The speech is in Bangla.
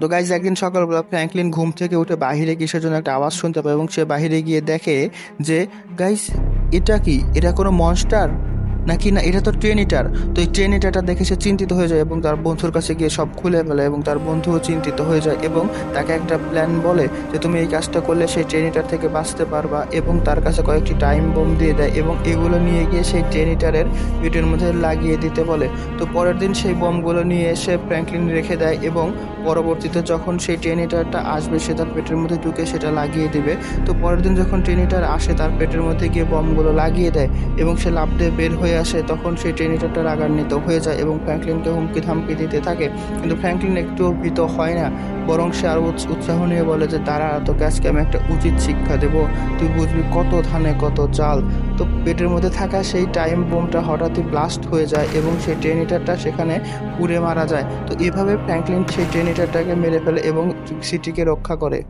তো গাইজ একদিন সকালবেলা ফ্র্যাঙ্কলিন ঘুম থেকে উঠে বাহিরে কিসের জন্য একটা আওয়াজ শুনতে পায় এবং সে বাহিরে গিয়ে দেখে যে গাইজ এটা কি? এটা কোনো মনস্টার নাকি না, এটা তো ট্রেন ইটার তো এই ট্রেন ইটারটা দেখে সে চিন্তিত হয়ে যায় এবং তার বন্ধুর কাছে গিয়ে সব খুলে ফেলে এবং তার বন্ধুও চিন্তিত হয়ে যায় এবং তাকে একটা প্ল্যান বলে যে তুমি এই কাজটা করলে সেই ট্রেন ইটার থেকে বাঁচতে পারবা এবং তার কাছে কয়েকটি টাইম বোম দিয়ে দেয় এবং এগুলো নিয়ে গিয়ে সেই ট্রেন ইটারের পেটের মধ্যে লাগিয়ে দিতে বলে। তো পরের দিন সেই বোমগুলো নিয়ে এসে ফ্র্যাঙ্কলিন রেখে দেয় এবং পরবর্তীতে যখন সেই ট্রেন ইটারটা আসবে, সে তার পেটের মধ্যে ঢুকে সেটা লাগিয়ে দিবে। তো পরের দিন যখন ট্রেন ইটার আসে, তার পেটের মধ্যে গিয়ে বোমগুলো লাগিয়ে দেয় এবং সে লাভ দিয়ে বের হয়ে আসে, তখন সেই ট্রেন ইটারটা রাগান্বিত হয়ে যায় এবং ফ্র্যাঙ্কলিনকে হুমকি ধামকি দিতে থাকে। কিন্তু ফ্র্যাঙ্কলিন একটুও ভীত হয় না, বরং সে আরও উৎসাহ নিয়ে বলে যে, দাঁড়া, তোকে আজকে আমি একটা উচিত শিক্ষা দেবো। তুই বুঝবি কত ধানে, কত চাল। তো পেটের মধ্যে থাকা সেই টাইম বোমটা হঠাৎই ব্লাস্ট হয়ে যায় এবং সেই ট্রেন ইটারটা সেখানে পুড়ে মারা যায়। তো এভাবে ফ্র্যাঙ্কলিন সেই ট্রেন ইটারটাকে মেরে ফেলে এবং সিটিকে রক্ষা করে।